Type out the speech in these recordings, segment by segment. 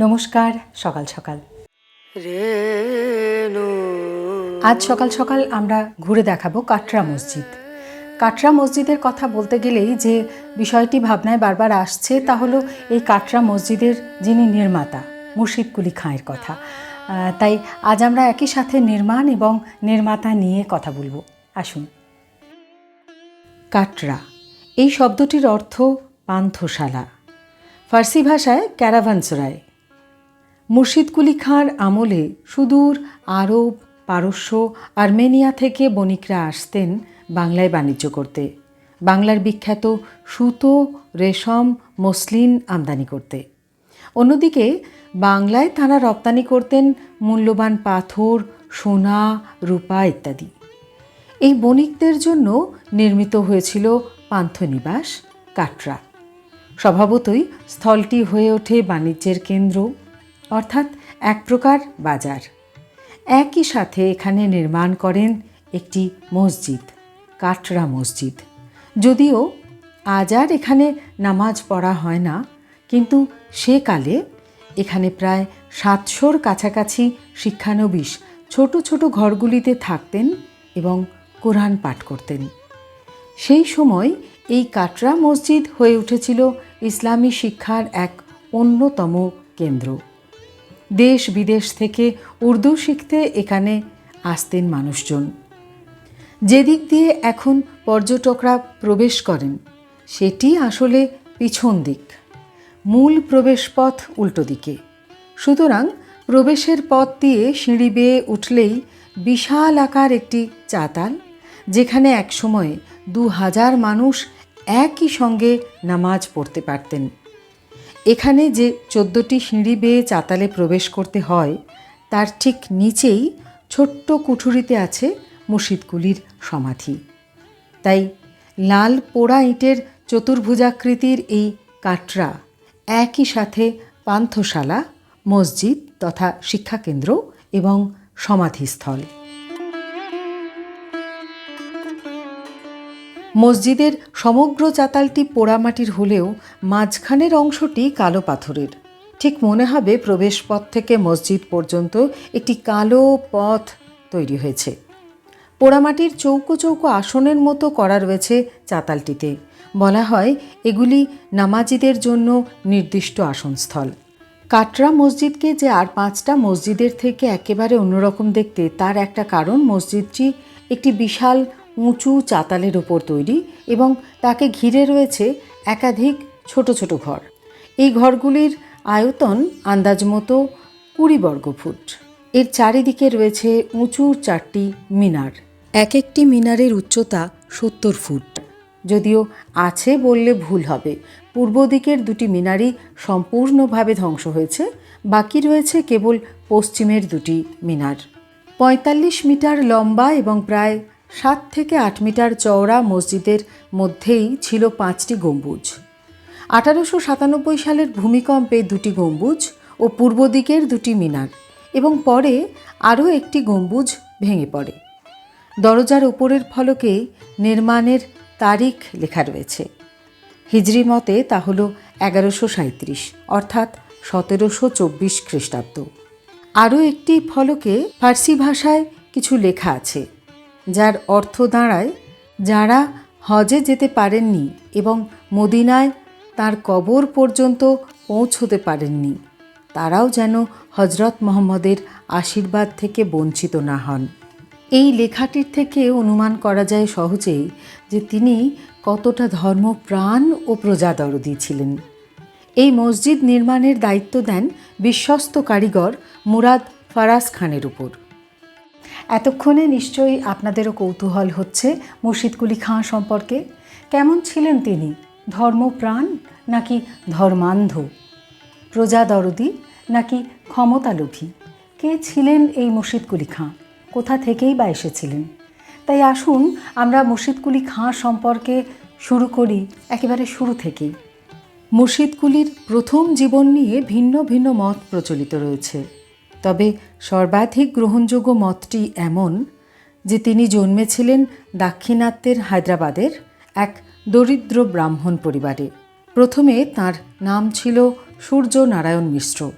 নমস্কার সকাল সকাল। আজ সকাল সকাল আমরা ঘুরে দেখাবো কাটরা মসজিদ। কাটরা মসজিদের কথা বলতে গেলেই যে বিষয়টি ভাবনায় বারবার আসছে তা হলো এই কাটরা মসজিদের যিনি নির্মাতা মুর্শিদ কুলি খাঁয়ের কথা। তাই আজ আমরা একই সাথে নির্মাণ এবং নির্মাতা নিয়ে কথা বলব। আসুন। কাটরা এই শব্দটির অর্থ পান্থশালা। ফার্সি ভাষায় ক্যারাভানসরায়। মুর্শিদ কুলি খাঁর আমলে সুদূর, আরব, পারস্য, আর্মেনিয়া থেকে বণিকরা আসতেন বাংলায় বাণিজ্য করতে। বাংলার বিখ্যাত সুতো, রেশম, মসলিন আমদানি করতে। অন্যদিকে, বাংলায় তারা রপ্তানি করতেন মূল্যবান পাথর, সোনা, রূপা ইত্যাদি। এই বণিকদের জন্য নির্মিত হয়েছিল পান্থনিবাস, কাটরা। স্বভাবতই স্থলটি হয়ে ওঠে বাণিজ্যের কেন্দ্র। অর্থাৎ এক প্রকার বাজার। একই সাথে এখানে নির্মাণ করেন একটি মসজিদ, কাটরা মসজিদ। যদিও আজ আর এখানে নামাজ পড়া হয় না, কিন্তু সেকালে এখানে প্রায় সাতশোর কাছাকাছি শিক্ষানবিশ ছোট ছোট ঘরগুলিতে থাকতেন এবং কোরআন পাঠ করতেন। সেই সময় এই কাটরা মসজিদ হয়ে উঠেছিল ইসলামী শিক্ষার এক অন্যতম কেন্দ্র। দেশ বিদেশ থেকে উর্দু শিখতে এখানে আসতেন মানুষজন। যেদিক দিয়ে এখন পর্যটকরা প্রবেশ করেন, সেটি আসলে পিছন দিক। মূল প্রবেশপথ উল্টো দিকে। সুতরাং প্রবেশের পথ দিয়ে সিঁড়ি বেয়ে উঠলেই বিশাল আকার একটি চাতাল, যেখানে একসময় দু হাজার মানুষ একই সঙ্গে নামাজ পড়তে পারতেন। এখানে যে চোদ্দোটি সিঁড়ি বেয়ে চাতালে প্রবেশ করতে হয়, তার ঠিক নিচেই ছোট্ট কুঠুরিতে আছে মুর্শিদকুলির সমাধি। তাই লাল পোড়া ইটের চতুর্ভুজাকৃতির এই কাটরা একই সাথে পান্থশালা, মসজিদ তথা শিক্ষাকেন্দ্র এবং সমাধিস্থল। মসজিদের সমগ্র চাতালটি পোড়ামাটির হলেও মাঝখানের অংশটি কালো পাথরের। ঠিক মনে হবে প্রবেশপথ থেকে মসজিদ পর্যন্ত একটি কালো পথ তৈরি হয়েছে। পোড়ামাটির চৌকো চৌকো আসনের মতো করা রয়েছে চাতালটিতে। বলা হয় এগুলি নামাজিদের জন্য নির্দিষ্ট আসনস্থল। কাটরা মসজিদকে যে আর পাঁচটা মসজিদের থেকে একেবারে অন্যরকম দেখতে, তার একটা কারণ মসজিদটি একটি বিশাল উঁচু চাতালের ওপর তৈরি এবং তাকে ঘিরে রয়েছে একাধিক ছোট ছোট ঘর। এই ঘরগুলির আয়তন আন্দাজ মতো কুড়ি বর্গফুট এর চারিদিকে রয়েছে উঁচু চারটি মিনার। এক একটি মিনারের উচ্চতা সত্তর ফুট। যদিও আছে বললে ভুল হবে। পূর্ব দিকের দুটি মিনারই সম্পূর্ণভাবে ধ্বংস হয়েছে। বাকি রয়েছে কেবল পশ্চিমের দুটি মিনার। পঁয়তাল্লিশ মিটার লম্বা এবং প্রায় সাত থেকে আট মিটার চওড়া মসজিদের মধ্যেই ছিল পাঁচটি গম্বুজ। আঠারোশো সাতানব্বই সালের ভূমিকম্পে দুটি গম্বুজ ও পূর্ব দিকের দুটি মিনার এবং পরে আরও একটি গম্বুজ ভেঙে পড়ে। দরজার উপরের ফলকে নির্মাণের তারিখ লেখা রয়েছে। হিজরি মতে তা হল এগারোশো সাঁত্রিশ অর্থাৎ সতেরোশো চব্বিশ খ্রিস্টাব্দ। আরও একটি ফলকে ফার্সি ভাষায় কিছু লেখা আছে। যার অর্থ দাঁড়ায়, যারা হজে যেতে পারেননি এবং মদিনায় তার কবর পর্যন্ত পৌঁছতে পারেননি, তারাও যেন হজরত মোহাম্মদের আশীর্বাদ থেকে বঞ্চিত না হন। এই লেখাটির থেকে অনুমান করা যায় সহজেই যে তিনি কতটা ধর্মপ্রাণ ও প্রজাদরদী ছিলেন। এই মসজিদ নির্মাণের দায়িত্ব দেন বিশ্বস্ত কারিগর মুরাদ ফারাজ খানের উপর। এতক্ষণে নিশ্চয়ই আপনাদেরও কৌতূহল হচ্ছে মুর্শিদ কুলি খাঁ সম্পর্কে। কেমন ছিলেন তিনি? ধর্মপ্রাণ নাকি ধর্মান্ধ? প্রজাদরদি নাকি ক্ষমতালোভী? কে ছিলেন এই মুর্শিদ কুলি খাঁ? কোথা থেকেই বা এসেছিলেন? তাই আসুন আমরা মুর্শিদ কুলি খাঁ সম্পর্কে শুরু করি একেবারে শুরু থেকেই। মুর্শিদ কুলির প্রথম জীবন নিয়ে ভিন্ন ভিন্ন মত প্রচলিত রয়েছে। তবে সর্বাধিক গ্রহণযোগ্য মতটি এমন যে তিনি জন্মেছিলেন দাক্ষিণাত্যের হায়দ্রাবাদের এক দরিদ্র ব্রাহ্মণ পরিবারে। প্রথমে তার নাম ছিল সূর্য নারায়ণ মিশ্র।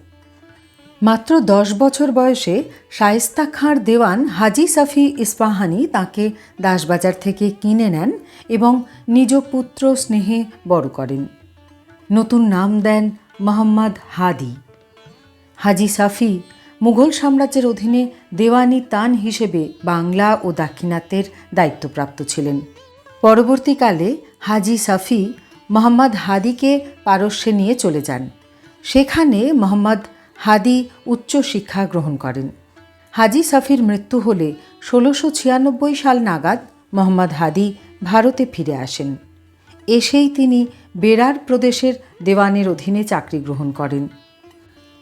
মাত্র দশ বছর বয়সে শায়েস্তা খাঁর দেওয়ান হাজি সাফি ইস্পাহানি তাকে দাসবাজার থেকে কিনে নেন এবং নিজ পুত্র স্নেহে বড় করেন। নতুন নাম দেন মোহাম্মদ হাদি। হাজি সাফি মুঘল সাম্রাজ্যের অধীনে দেওয়ানি তান হিসেবে বাংলা ও দাক্ষিণাত্যের দায়িত্বপ্রাপ্ত ছিলেন। পরবর্তীকালে হাজি সাফি মোহাম্মদ হাদিকে পারস্যে নিয়ে চলে যান। সেখানে মোহাম্মদ হাদি উচ্চ শিক্ষা গ্রহণ করেন। হাজি সাফির মৃত্যু হলে ষোলোশো ছিয়ানব্বই সাল নাগাদ মোহাম্মদ হাদি ভারতে ফিরে আসেন। এসেই তিনি বেরার প্রদেশের দেওয়ানের অধীনে চাকরি গ্রহণ করেন।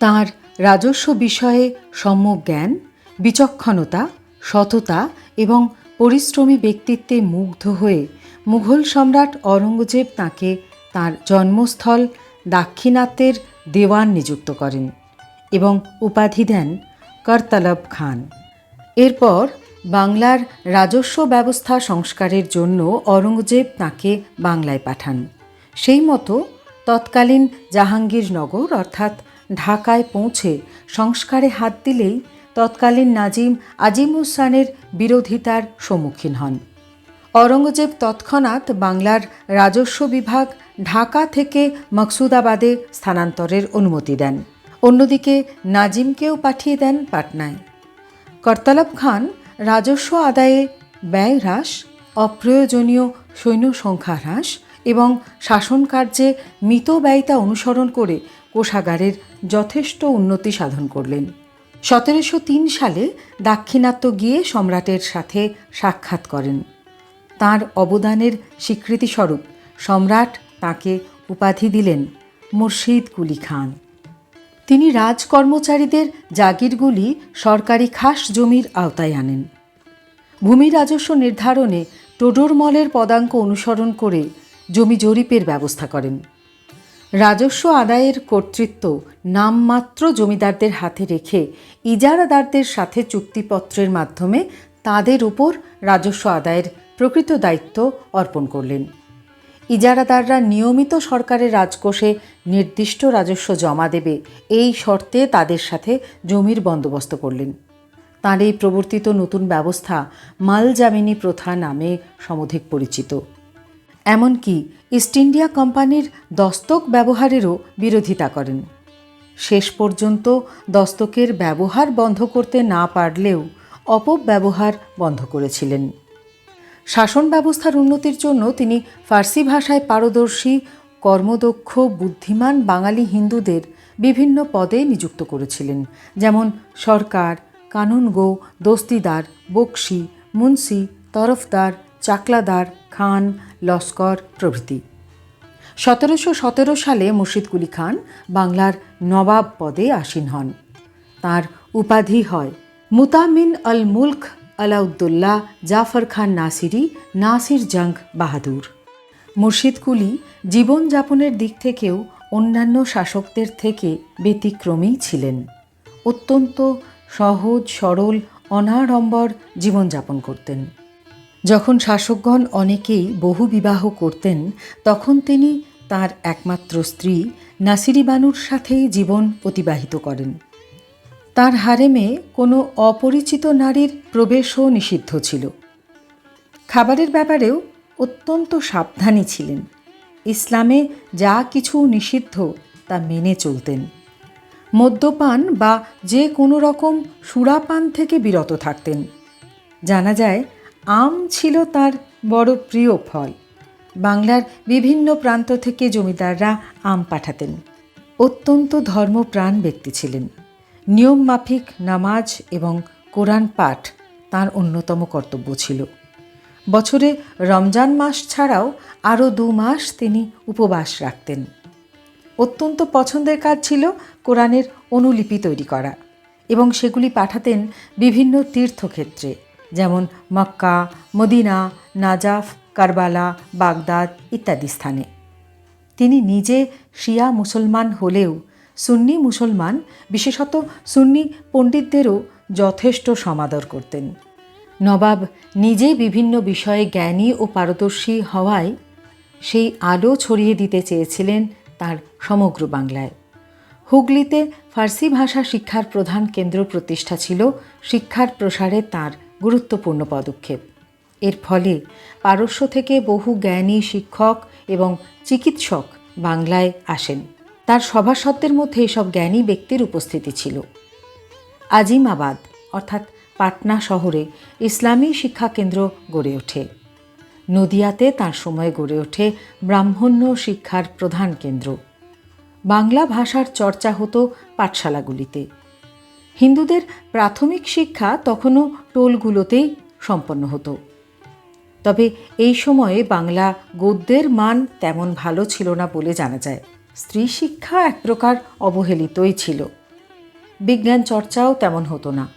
তাঁর রাজস্ব বিষয়ে সম্যক জ্ঞান, বিচক্ষণতা, সততা এবং পরিশ্রমী ব্যক্তিত্বে মুগ্ধ হয়ে মুঘল সম্রাট অরঙ্গজেব তাঁকে তাঁর জন্মস্থল দাক্ষিণাত্যের দেওয়ান নিযুক্ত করেন এবং উপাধি দেন করতলব খান। এরপর বাংলার রাজস্ব ব্যবস্থা সংস্কারের জন্য অরঙ্গজেব তাঁকে বাংলায় পাঠান। সেই মতো তৎকালীন জাহাঙ্গীরনগর অর্থাৎ ঢাকায় পৌঁছে সংস্কারে হাত দিলেই তৎকালীন নাজিম আজিমুসানের বিরোধিতার সম্মুখীন হন। অরঙ্গজেব তৎক্ষণাৎ বাংলার রাজস্ব বিভাগ ঢাকা থেকে মকসুদাবাদে স্থানান্তরের অনুমতি দেন। অন্যদিকে নাজিমকেও পাঠিয়ে দেন পাটনায়। করতলব খান রাজস্ব আদায়ে ব্যয় হ্রাস, অপ্রয়োজনীয় সৈন্য সংখ্যা হ্রাস এবং শাসন কার্যে মিতব্যয়িতা অনুসরণ করে কোষাগারের যথেষ্ট উন্নতি সাধন করলেন। সতেরোশো তিন সালে দাক্ষিণাত্য গিয়ে সম্রাটের সাথে সাক্ষাৎ করেন। তার অবদানের স্বীকৃতিস্বরূপ সম্রাট তাকে উপাধি দিলেন মুর্শিদ কুলি খান। তিনি রাজকর্মচারীদের জাগিরগুলি সরকারি খাস জমির আওতায় আনেন। ভূমি রাজস্ব নির্ধারণে টোডরমলের পদাঙ্ক অনুসরণ করে জমি জরিপের ব্যবস্থা করেন। রাজস্ব আদায়ের কর্তৃত্ব নামমাত্র জমিদারদের হাতে রেখে ইজারাদারদের সাথে চুক্তিপত্রের মাধ্যমে তাদের উপর রাজস্ব আদায়ের প্রকৃত দায়িত্ব অর্পণ করলেন। ইজারাদাররা নিয়মিত সরকারের রাজকোষে নির্দিষ্ট রাজস্ব জমা দেবে এই শর্তে তাদের সাথে জমির বন্দোবস্ত করলেন। তাঁর এই প্রবর্তিত নতুন ব্যবস্থা মালজামিনী প্রথা নামে সমধিক পরিচিত। এমনকি ইস্ট ইন্ডিয়া কোম্পানির দস্তক ব্যবহারেরও বিরোধিতা করেন। শেষ পর্যন্ত দস্তকের ব্যবহার বন্ধ করতে না পারলেও অপব্যবহার বন্ধ করেছিলেন। শাসন ব্যবস্থার উন্নতির জন্য তিনি ফার্সি ভাষায় পারদর্শী, কর্মদক্ষ, বুদ্ধিমান বাঙালি হিন্দুদের বিভিন্ন পদে নিযুক্ত করেছিলেন, যেমন সরকার, কানুনগো, দস্তিদার, বক্সি, মুন্সি, তরফদার, চাকলাদার, খান লস্কর প্রভৃতি। সতেরোশো সতেরো সালে মুর্শিদ কুলি খান বাংলার নবাব পদে আসীন হন। তার উপাধি হয় মুতামিন আল মুলক আলাউদ্দোল্লাহ জাফর খান নাসিরি নাসির জং বাহাদুর। মুর্শিদ কুলি জীবনযাপনের দিক থেকেও অন্যান্য শাসকদের থেকে ব্যতিক্রমী ছিলেন। অত্যন্ত সহজ, সরল, অনাড়ম্বর জীবনযাপন করতেন। যখন শাসকগণ অনেকেই বহু বিবাহ করতেন, তখন তিনি তার একমাত্র স্ত্রী নাসিরি বানুর সাথেই জীবন অতিবাহিত করেন। তার হারেমে কোনো অপরিচিত নারীর প্রবেশও নিষিদ্ধ ছিল। খাবারের ব্যাপারেও অত্যন্ত সাবধানী ছিলেন। ইসলামে যা কিছু নিষিদ্ধ তা মেনে চলতেন। মদ্যপান বা যে কোনো রকম সুরাপান থেকে বিরত থাকতেন। জানা যায় আম ছিল তার বড় প্রিয় ফল। বাংলার বিভিন্ন প্রান্ত থেকে জমিদাররা আম পাঠাতেন। অত্যন্ত ধর্মপ্রাণ ব্যক্তি ছিলেন। নিয়ম মাফিক নামাজ এবং কোরআন পাঠ তার অন্যতম কর্তব্য ছিল। বছরে রমজান মাস ছাড়াও আরও দু মাস তিনি উপবাস রাখতেন। অত্যন্ত পছন্দের কাজ ছিল কোরআনের অনুলিপি তৈরি করা এবং সেগুলি পাঠাতেন বিভিন্ন তীর্থক্ষেত্রে। যেমন Mecca, Medina, Najaf, Karbala, Baghdad ইত্যাদি স্থানে। তিনি নিজে শিয়া মুসলমান হলেও সুন্নি মুসলমান, বিশেষত সুন্নি পণ্ডিতদেরও যথেষ্ট সমাদর করতেন। নবাব নিজে বিভিন্ন বিষয়ে জ্ঞানী ও পারদর্শী হওয়ায় সেই আলো ছড়িয়ে দিতে চেয়েছিলেন তার সমগ্র বাংলায়। হুগলিতে ফার্সি ভাষা শিক্ষার প্রধান কেন্দ্র প্রতিষ্ঠা ছিল শিক্ষার প্রসারে তার গুরুত্বপূর্ণ পদক্ষেপ। এর ফলে পারস্য থেকে বহু জ্ঞানী শিক্ষক এবং চিকিৎসক বাংলায় আসেন। তার সভাসদদের মধ্যে এসব জ্ঞানী ব্যক্তির উপস্থিতি ছিল। আজিমাবাদ, অর্থাৎ পাটনা শহরে ইসলামী শিক্ষা কেন্দ্র গড়ে ওঠে। নদিয়াতে তার সময় গড়ে ওঠে ব্রাহ্মণ্য শিক্ষার প্রধান কেন্দ্র। বাংলা ভাষার চর্চা হতো পাঠশালাগুলিতে। হিন্দুদের প্রাথমিক শিক্ষা তখনও টোলগুলোতেই সম্পন্ন হতো। তবে এই সময়ে বাংলা গদ্যের মান তেমন ভালো ছিল না বলে জানা যায়। স্ত্রী শিক্ষা এক প্রকার অবহেলিতই ছিল। বিজ্ঞান চর্চাও তেমন হতো না।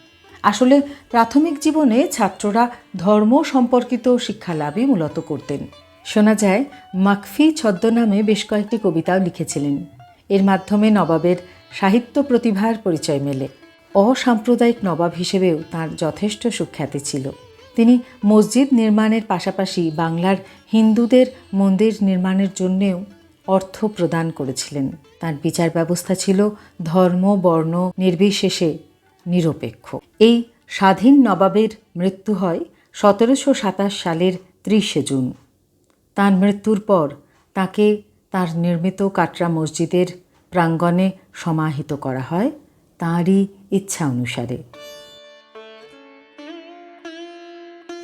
আসলে প্রাথমিক জীবনে ছাত্ররা ধর্ম সম্পর্কিত শিক্ষা লাভই মূলত করতেন। শোনা যায়, মাকফি ছদ্মনামে বেশ কয়েকটি কবিতাও লিখেছিলেন। এর মাধ্যমে নবাবের সাহিত্য প্রতিভার পরিচয় মেলে। অসাম্প্রদায়িক নবাব হিসেবেও তার যথেষ্ট সুখ্যাতি ছিল। তিনি মসজিদ নির্মাণের পাশাপাশি বাংলার হিন্দুদের মন্দির নির্মাণের জন্যেও অর্থ প্রদান করেছিলেন। তার বিচার ব্যবস্থা ছিল ধর্ম, বর্ণ নির্বিশেষে নিরপেক্ষ। এই স্বাধীন নবাবের মৃত্যু হয় সতেরোশো সাতাশ সালের ত্রিশে জুন। তার মৃত্যুর পর তাকে তার নির্মিত কাটরা মসজিদের প্রাঙ্গণে সমাহিত করা হয়। তাঁরই ইচ্ছা অনুসারে।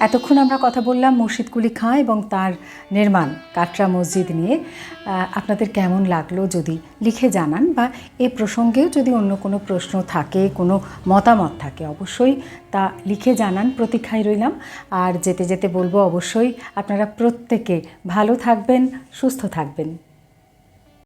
এতক্ষণ আমরা কথা বললাম মুর্শিদ কুলি খাঁ এবং তার নির্মাণ কাটরা মসজিদ নিয়ে। আপনাদের কেমন লাগল যদি লিখে জানান বা এ প্রসঙ্গেও যদি অন্য কোনো প্রশ্ন থাকে, কোনো মতামত থাকে, অবশ্যই তা লিখে জানান, প্রতীক্ষায় রইলাম। আর যেতে যেতে বলব অবশ্যই আপনারা প্রত্যেকে ভালো থাকবেন, সুস্থ থাকবেন।